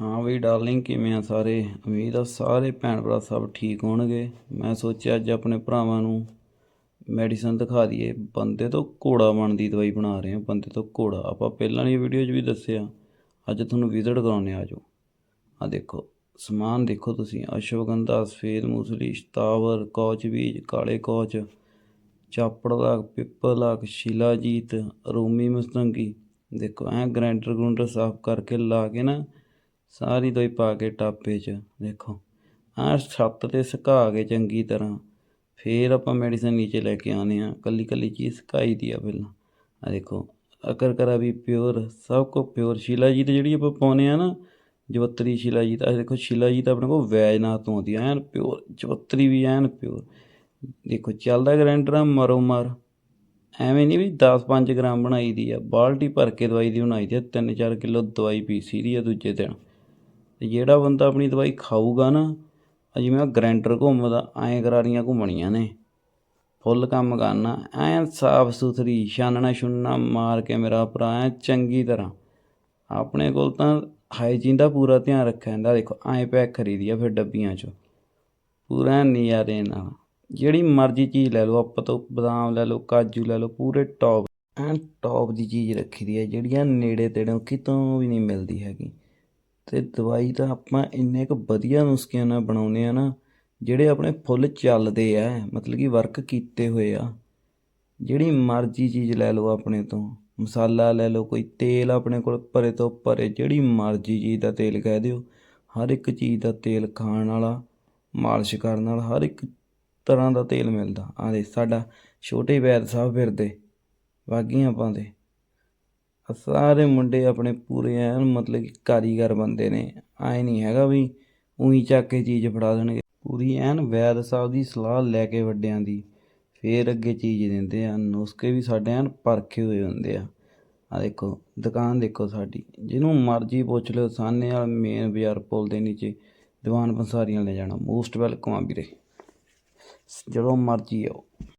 ਹਾਂ ਬਈ ਡਾਰਲਿੰਗ, ਕਿਵੇਂ ਆ ਸਾਰੇ? ਉਮੀਦ ਆ ਸਾਰੇ ਭੈਣ ਭਰਾ ਸਭ ਠੀਕ ਹੋਣਗੇ। ਮੈਂ ਸੋਚਿਆ ਅੱਜ ਆਪਣੇ ਭਰਾਵਾਂ ਨੂੰ ਮੈਡੀਸਨ ਦਿਖਾ ਦਈਏ। ਬੰਦੇ ਤੋਂ ਘੋੜਾ ਬਣਦੀ ਦਵਾਈ ਬਣਾ ਰਹੇ ਹਾਂ। ਬੰਦੇ ਤੋਂ ਘੋੜਾ। ਆਪਾਂ ਪਹਿਲਾਂ ਵਾਲੀ ਵੀਡੀਓ 'ਚ ਵੀ ਦੱਸਿਆ। ਅੱਜ ਤੁਹਾਨੂੰ ਵਿਜ਼ਿਟ ਕਰਾਉਣੇ ਆ ਜੋ ਆ ਦੇਖੋ, ਸਮਾਨ ਦੇਖੋ ਤੁਸੀਂ। ਅਸ਼ਵਗੰਧਾ, ਸਫੇਦ ਮੂਸਲੀ, ਸ਼ਤਾਵਰ, ਕੌਚ ਬੀਜ, ਕਾਲੇ ਕੌਚ, ਚਾਪੜ ਲਾਗ, ਪਿੱਪਲ ਲਾਗ, ਸ਼ਿਲਾਜੀਤ, ਰੋਮੀ ਮਸਤੰਗੀ। ਦੇਖੋ, ਐ ਗ੍ਰੈਂਡਰ ਗਰੂੰਡਰ ਸਾਫ਼ ਕਰਕੇ ਲਾ ਕੇ ਨਾ ਸਾਰੀ ਦਵਾਈ ਪਾ ਕੇ ਟਾਪੇ 'ਚ, ਦੇਖੋ। ਆਹ ਛੱਤ ਤੇ ਸੁਕਾ ਕੇ ਚੰਗੀ ਤਰ੍ਹਾਂ, ਫੇਰ ਆਪਾਂ ਮੈਡੀਸਨ ਨੀਚੇ ਲੈ ਕੇ ਆਉਂਦੇ ਆ ਕੱਲੀ ਕੱਲੀ ਚੀਜ਼ ਸੁਕਾਈ ਦੀ ਆ ਪਹਿਲਾਂ। ਆ ਦੇਖੋ, ਅਕਰ ਕਰਾ ਵੀ ਪਿਓਰ ਸਭ ਕੋ ਪਿਓਰ ਸ਼ਿਲਾਜੀਤ ਜਿਹੜੀ ਆਪਾਂ ਪਾਉਨੇ ਆ ਨਾ, ਜਵੱਤਰੀ ਸ਼ਿਲਾਜੀਤ ਤਾਂ ਦੇਖੋ ਸ਼ਿਲਾ ਜੀ ਤਾਂ ਆਪਣੇ ਕੋਲ ਵੈਜਨਾਥ ਤੋਂ ਆਉਂਦੀ ਐਨ ਪਿਓਰ ਜਵੱਤਰੀ ਵੀ ਐਨ ਪਿਓਰ ਦੇਖੋ, ਚੱਲਦਾ ਗ੍ਰਾਈਂਡਰ ਆ ਮਰੋ ਮਰ ਐਵੇਂ ਨਹੀਂ ਵੀ 10-5 ਗ੍ਰਾਮ ਬਣਾਈ ਦੀ ਆ, ਬਾਲਟੀ ਭਰ ਕੇ ਦਵਾਈ ਦੀ ਬਣਾਈ ਦੀ ਆ 3-4 ਕਿਲੋ ਦਵਾਈ ਪੀਸੀ ਦੀ ਆ ਦੂਜੇ ਦਿਨ। ਤੇ ਜਿਹੜਾ ਬੰਦਾ ਆਪਣੀ ਦਵਾਈ ਖਾਊਗਾ ਨਾ ਆ ਜਿਵੇਂ ਆ ਗ੍ਰਾਈਂਡਰ ਘੁੰਮਦਾ, ਐਂ ਕਰਾਰੀਆਂ ਘੁੰਮਣੀਆਂ ਨੇ। ਫੁੱਲ ਕੰਮ ਕਰਨਾ, ਐਂ ਸਾਫ਼ ਸੁਥਰੀ ਛਾਨਣਾ ਛੁੰਨਾ ਮਾਰ ਕੇ ਮੇਰਾ ਭਰਾ, ਐਂ ਚੰਗੀ ਤਰ੍ਹਾਂ। ਆਪਣੇ ਕੋਲ ਤਾਂ ਹਾਈਜੀਨ ਦਾ ਪੂਰਾ ਧਿਆਨ ਰੱਖਿਆ ਜਾਂਦਾ, ਦੇਖੋ, ਐਂ ਪੈਕ ਖਰੀਦੀ ਆ ਫਿਰ ਡੱਬੀਆਂ 'ਚ। ਪੂਰਾ ਐਨ ਨਜ਼ਾਰੇ ਨਾਲ। ਜਿਹੜੀ ਮਰਜ਼ੀ ਚੀਜ਼ ਲੈ ਲਓ, ਆਪਾਂ ਤੋਂ ਬਦਾਮ ਲੈ ਲਓ, ਕਾਜੂ ਲੈ ਲਓ, ਪੂਰੇ ਟੌਪ ਐਂ ਟੌਪ ਦੀ ਚੀਜ਼ ਰੱਖੀ ਦੀ ਹੈ ਜਿਹੜੀਆਂ ਨੇੜੇ ਤੇੜੇ ਕਿਤੋਂ ਵੀ ਨਹੀਂ ਮਿਲਦੀ ਹੈਗੀ। ਅਤੇ ਦਵਾਈ ਤਾਂ ਆਪਾਂ ਇੰਨੇ ਕੁ ਵਧੀਆ ਨੁਸਖਿਆਂ ਨਾਲ ਬਣਾਉਂਦੇ ਹਾਂ ਨਾ, ਜਿਹੜੇ ਆਪਣੇ ਫੁੱਲ ਚੱਲਦੇ ਆ, ਮਤਲਬ ਕਿ ਵਰਕ ਕੀਤੇ ਹੋਏ ਆ, ਜਿਹੜੀ ਮਰਜ਼ੀ ਚੀਜ਼ ਲੈ ਲਓ ਆਪਣੇ ਤੋਂ, ਮਸਾਲਾ ਲੈ ਲਓ, ਕੋਈ ਤੇਲ ਆਪਣੇ ਕੋਲ ਭਰੇ ਤੋਂ ਭਰੇ, ਜਿਹੜੀ ਮਰਜ਼ੀ ਚੀਜ਼ ਦਾ ਤੇਲ ਕਹਿ ਦਿਓ, ਹਰ ਇੱਕ ਚੀਜ਼ ਦਾ ਤੇਲ ਖਾਣ ਵਾਲਾ, ਮਾਲਿਸ਼ ਕਰਨ ਵਾਲਾ, ਹਰ ਇੱਕ ਤਰ੍ਹਾਂ ਦਾ ਤੇਲ ਮਿਲਦਾ। ਆ ਦੇ ਸਾਡਾ ਛੋਟੇ ਵੈਦ ਸਾਹਿਬ ਫਿਰਦੇ, ਵਾਗੀਆਂ ਪਾਉਂਦੇ। ਆਹ ਸਾਰੇ ਮੁੰਡੇ ਆਪਣੇ ਪੂਰੇ ਐਨ ਮਤਲਬ ਕਿ ਕਾਰੀਗਰ ਬੰਦੇ ਨੇ। ਐ ਨਹੀਂ ਹੈਗਾ ਵੀ ਉਹੀ ਚੱਕ ਕੇ ਚੀਜ਼ ਫੜਾ ਦੇਣਗੇ। ਪੂਰੀ ਐਨ ਵੈਦ ਸਾਹਿਬ ਦੀ ਸਲਾਹ ਲੈ ਕੇ ਵੱਡਿਆਂ ਦੀ ਫੇਰ ਅੱਗੇ ਚੀਜ਼ ਦਿੰਦੇ ਆ। ਨੁਸਖੇ ਵੀ ਸਾਡੇ ਐਨ ਪਰਖੇ ਹੋਏ ਹੁੰਦੇ ਆ। ਆ ਦੇਖੋ, ਦੁਕਾਨ ਦੇਖੋ ਸਾਡੀ। ਜਿਹਨੂੰ ਮਰਜ਼ੀ ਪੁੱਛ ਲਿਓ ਸਾਹਨੇ ਵਾਲ ਮੇਨ ਬਾਜ਼ਾਰ ਪੁਲ ਦੇ ਨੀਚੇ ਦੀਵਾਨ ਪੰਸਾਰੀਆਂ ਲੈ ਜਾਣਾ। ਮੋਸਟ ਵੈਲਕਮ ਆ ਵੀਰੇ। ਜਦੋਂ ਮਰਜ਼ੀ ਆਓ।